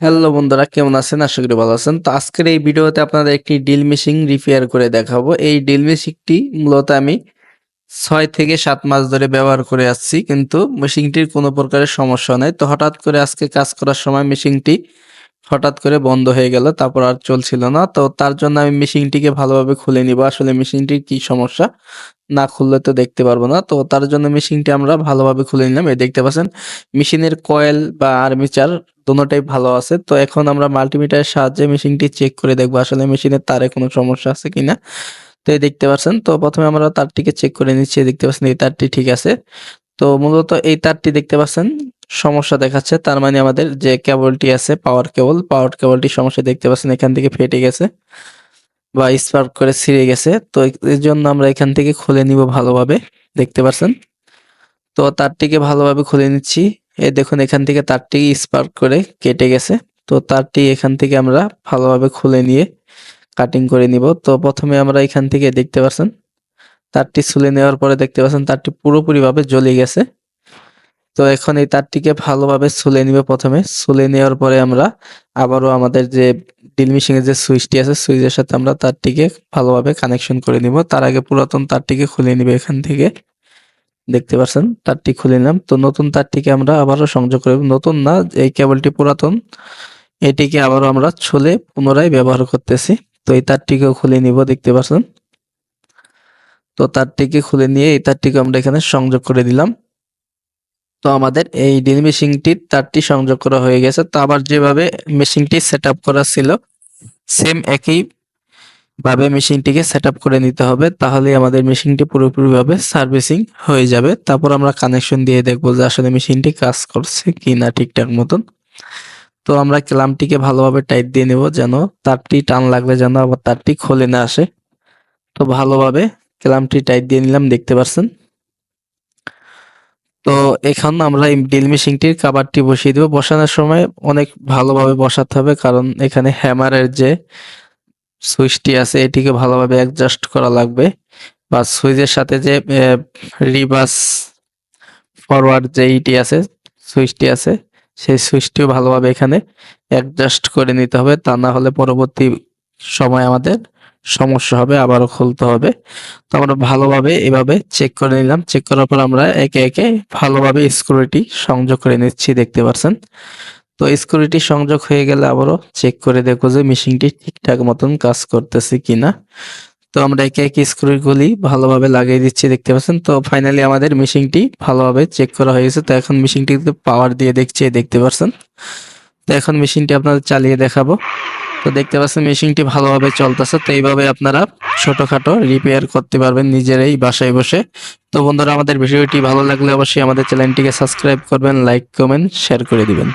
Hello বন্ধুরা, কেমন আছেন? আশা করি ভালো আছেন। তো আজকের এই ভিডিওতে আপনাদের একটি ড্রিল মেশিন রিপেয়ার করে দেখাবো। এই ড্রিল মেশিনটি মূলত আমি ছয় থেকে সাত মাস ধরে ব্যবহার করে আসছি, কিন্তু মেশিনটির কোনো প্রকারের সমস্যা নেই। তো হঠাৎ করে আজকে কাজ করার সময় মেশিনটি হঠাৎ করে বন্ধ হয়ে গেল, তারপর আর চলছিল না। তো তার জন্য আমি মেশিনটিকে ভালোভাবে খুলে নিব। আসলে মেশিনটির কি সমস্যা না খুললে তো দেখতে পারব না। তো তার জন্য মেশিনটি আমরা ভালোভাবে খুলে নিলাম। এই দেখতে পাচ্ছেন, মেশিনের কয়েল বা আর্মিচার দোনোটাই ভালো আছে। তো এখন আমরা মাল্টিমিটারের সাহায্যে মেশিনটি চেক করে দেখব, আসলে মেশিনের তারে কোনো সমস্যা আছে কিনা। তো এই দেখতে পাচ্ছেন, তো প্রথমে আমরা তারটিকে চেক করে নিচ্ছি। দেখতে পাচ্ছেন, এই তারটি ঠিক আছে। তো মূলত এই তারটি দেখতে পাচ্ছেন সমস্যা দেখাচ্ছে। তার মানে আমাদের যে কেবলটি আছে পাওয়ার কেবল পাওয়ার কেবলটি সমস্যা দেখতে পাচ্ছেন, এখান থেকে ফেটে গেছে বা স্পার্ক করে ছিঁড়ে গেছে। তো এর জন্য আমরা এখান থেকে খুলে নিব ভালোভাবে, দেখতে পাচ্ছেন? তো তারটিকে ভালোভাবে খুলে নিচ্ছি। এ দেখুন, এখান থেকে তারটি স্পার্ক করে কেটে গেছে। তো তারটি এখান থেকে আমরা ভালোভাবে খুলে নিয়ে কাটিং করে নিব। তো প্রথমে আমরা এখান থেকে দেখতে পাচ্ছেন, তারটি ছুলে নেওয়ার পরে দেখতে পাচ্ছেন, তারটি পুরোপুরিভাবে জ্বলে গেছে। তো এখন এই তারটিকে ভালোভাবে ছুলে নিবে প্রথমে। ছুলে নেওয়ার পরে আমরা আবারও আমাদের যে ড্রিল মেশিনের যে সুইচটি আছে, সুইচের সাথে আমরা তারটিকে ভালোভাবে কানেকশন করে নিব। তার আগে পুরাতন তারটিকে খুলে নিবে এখান থেকে। দেখতে পাচ্ছেন, তারটি খুলে নিলাম। তো নতুন তারটিকে আমরা আবারও সংযোগ করব। নতুন না, এই কেবলটি পুরাতন। এটিকে আবারও আমরা ছুলে পুনরায় ব্যবহার করতেছি। তো এই তারটিকেও খুলে নিব, দেখতে পাচ্ছেন। তো তারটিকে খুলে নিয়ে এই তারটিকে আমরা এখানে সংযোগ করে দিলাম। তো আমাদের এই ড্রিল মেশিনটির তারটি সংযোগ করা হয়ে গেছে। তো আবার যেভাবে মেশিনটি সেট করা ছিল, সেম একই ভাবে মেশিনটিকে সেট করে নিতে হবে, তাহলে আমাদের মেশিনটি পুরোপুরিভাবে সার্ভিসিং হয়ে যাবে। তারপর আমরা কানেকশন দিয়ে দেখব যে আসলে মেশিনটি কাজ করছে কি না ঠিকঠাক মতন। তো আমরা ক্লামটিকে ভালোভাবে টাইট দিয়ে নেব যেন তারটি টান লাগলে যেন আবার তারটি খুলে না আসে। তো ভালোভাবে ক্লামটি টাইট দিয়ে নিলাম, দেখতে পাচ্ছেন তো এখন আমরা এই ড্রিল মেশিনটির কাভারটি বসিয়ে দেবো। বসানোর সময় অনেক ভালোভাবে বসাতে হবে, কারণ এখানে হ্যামারের যে সুইচটি আছে, এটিকে ভালোভাবে অ্যাডজাস্ট করা লাগবে বা সুইচের সাথে যে রিভার্স ফরওয়ার্ড যে ইটি আছে, সুইচটি আছে, সেই সুইচটিও ভালোভাবে এখানে অ্যাডজাস্ট করে নিতে হবে। তা না হলে পরবর্তী সময় আমাদের সমস্যা হবে, আবারও খুলতে হবে। তো আমরা ভালোভাবে এভাবে চেক করে নিলাম। চেক করার পর আমরা একে একে ভালোভাবে স্ক্রুটি সংযোগ করে নিচ্ছি, দেখতে পাচ্ছেন তো স্ক্রুটি সংযোগ হয়ে গেলে আবারও চেক করে দেখব যে মেশিনটি ঠিকঠাক মতন কাজ করতেছে কিনা। তো আমরা একে একে স্ক্রুগুলি ভালোভাবে লাগিয়ে দিচ্ছি, দেখতে পাচ্ছেন? তো ফাইনালি আমাদের মেশিনটি ভালোভাবে চেক করা হয়ে গেছে। তো এখন মেশিনটিতে পাওয়ার দিয়ে দেখছি, দেখতে পাচ্ছেন তো এখন মেশিনটি আপনাদের চালিয়ে দেখাবো। তো দেখতে পাচ্ছেন, মেশিনটি ভালোভাবে চলতেছে। তো এইভাবে আপনারা ছোটখাটো রিপেয়ার করতে পারবেন নিজেরাই বাসায় বসে। তো বন্ধুরা, আমাদের ভিডিওটি ভালো লাগলে অবশ্যই আমাদের চ্যানেলটিকে সাবস্ক্রাইব করবেন লাইক কমেন্ট শেয়ার করে দিবেন।